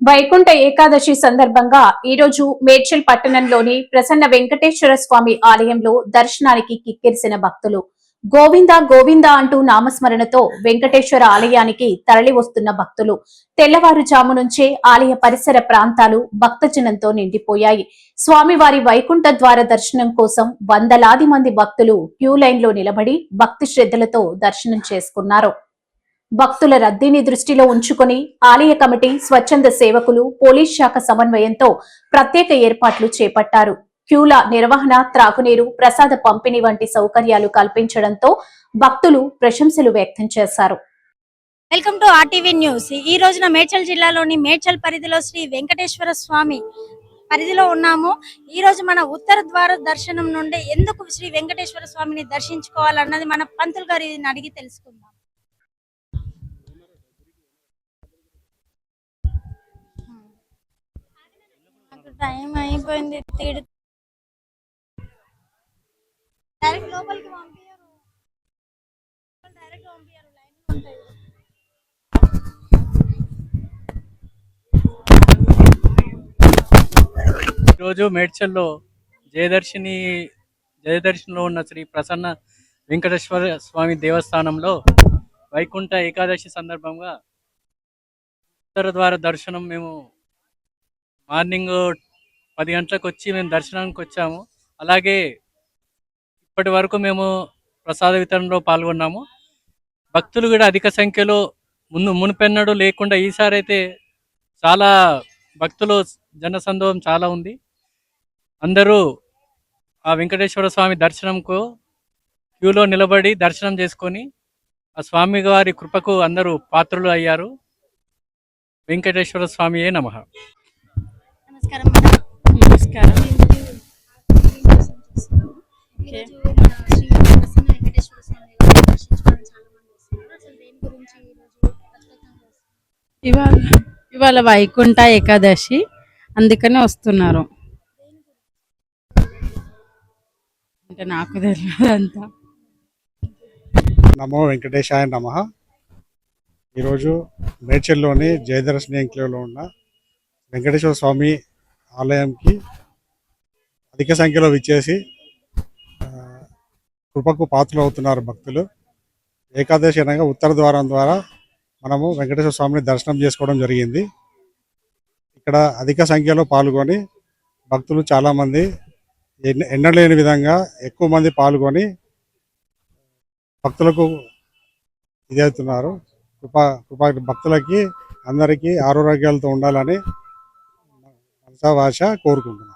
వైకుంఠ ఏకాదశి సందర్భంగా ఈ రోజు మేడ్చల్ పట్టణంలోని ప్రసన్న వెంకటేశ్వర స్వామి ఆలయంలో దర్శనానికి కిక్కిరిసిన భక్తులు. గోవింద గోవింద అంటూ నామస్మరణతో వెంకటేశ్వర ఆలయానికి తరలి వస్తున్న భక్తులు. తెల్లవారుజాము నుంచే ఆలయ పరిసర ప్రాంతాలు భక్తజనంతో నిండిపోయాయి. స్వామివారి వైకుంఠ ద్వార దర్శనం కోసం వందలాది మంది భక్తులు క్యూ లైన్లో నిలబడి భక్తి శ్రద్ధలతో దర్శనం చేసుకున్నారు. భక్తుల రద్దీని దృష్టిలో ఉంచుకొని ఆలయ కమిటీ స్వచ్ఛంద సేవకులు పోలీస్ శాఖ సమన్వయంతో ప్రత్యేక ఏర్పాట్లు చేపట్టారు. క్యూల నిర్వహణ త్రాగునీరు ప్రసాద పంపిణీ వంటి సౌకర్యాలు కల్పించడంతో భక్తులు ప్రశంసలు వ్యక్తం చేశారు. Welcome to RTV news. ఈ రోజున మేడ్చల్ జిల్లాలోని మేడ్చల్ పరిధిలో శ్రీ వెంకటేశ్వర స్వామి పరిధిలో ఉన్నాము. ఈ రోజు మన ఉత్తర ద్వార దర్శనం నుండి ఎందుకు శ్రీ వెంకటేశ్వర స్వామిని దర్శించుకోవాలన్నది మన పంతులు గారిని అడిగి తెలుసుకుందాం. టైం అయిపోయింది తిడు. డైరెక్ట్ లోపలికి పంపించారు డైరెక్ట్ పంపించారు లైన్ ఉంటాయి. ఈరోజు మేడ్చల్లో జయదర్శిని జయదర్శినిలో ఉన్న శ్రీ ప్రసన్న వెంకటేశ్వర స్వామి దేవస్థానంలో వైకుంఠ ఏకాదశి సందర్భంగా ఉత్తర ద్వార దర్శనం మేము మార్నింగ్ పది గంటలకు వచ్చి మేము దర్శనానికి వచ్చాము అలాగే ఇప్పటి వరకు మేము ప్రసాద వితరణలో పాల్గొన్నాము. భక్తులు కూడా అధిక సంఖ్యలో ముందు మునుపెన్నడూ లేకుండా ఈసారి అయితే చాలా భక్తులు జనసందోహం చాలా ఉంది. అందరూ ఆ వెంకటేశ్వర స్వామి దర్శనంకు క్యూలో నిలబడి దర్శనం చేసుకొని ఆ స్వామి వారి కృపకు అందరూ పాత్రులు అయ్యారు. వెంకటేశ్వర స్వామియే నమ. నమస్కారం నమస్కారం వస్తున్నారు? ఇవాళ ఇవాళ వైకుంఠ ఏకాదశి అందుకనే వస్తున్నారు. అంటే నాకు తెలియదు అంతా నమో వెంకటేశాయ నమ. ఈరోజు మేడ్చల్లోని జయదర్శిని ఎంక్లేవ్లో ఉన్న వెంకటేశ్వర స్వామి ఆలయంకి అధిక సంఖ్యలో విచ్చేసి కృపకు పాత్రలు అవుతున్నారు భక్తులు. ఏకాదశి అనగా ఉత్తర ద్వారం ద్వారా మనము వెంకటేశ్వర స్వామిని దర్శనం చేసుకోవడం జరిగింది. ఇక్కడ అధిక సంఖ్యలో పాల్గొని భక్తులు చాలామంది ఎన్న- ఎన్నలేని విధంగా ఎక్కువ మంది పాల్గొని భక్తులకు ఇది అవుతున్నారు. కృపా కృపా భక్తులకి అందరికీ ఆరోగ్యాలతో ఉండాలని మనసా భాష కోరుకుంటున్నాను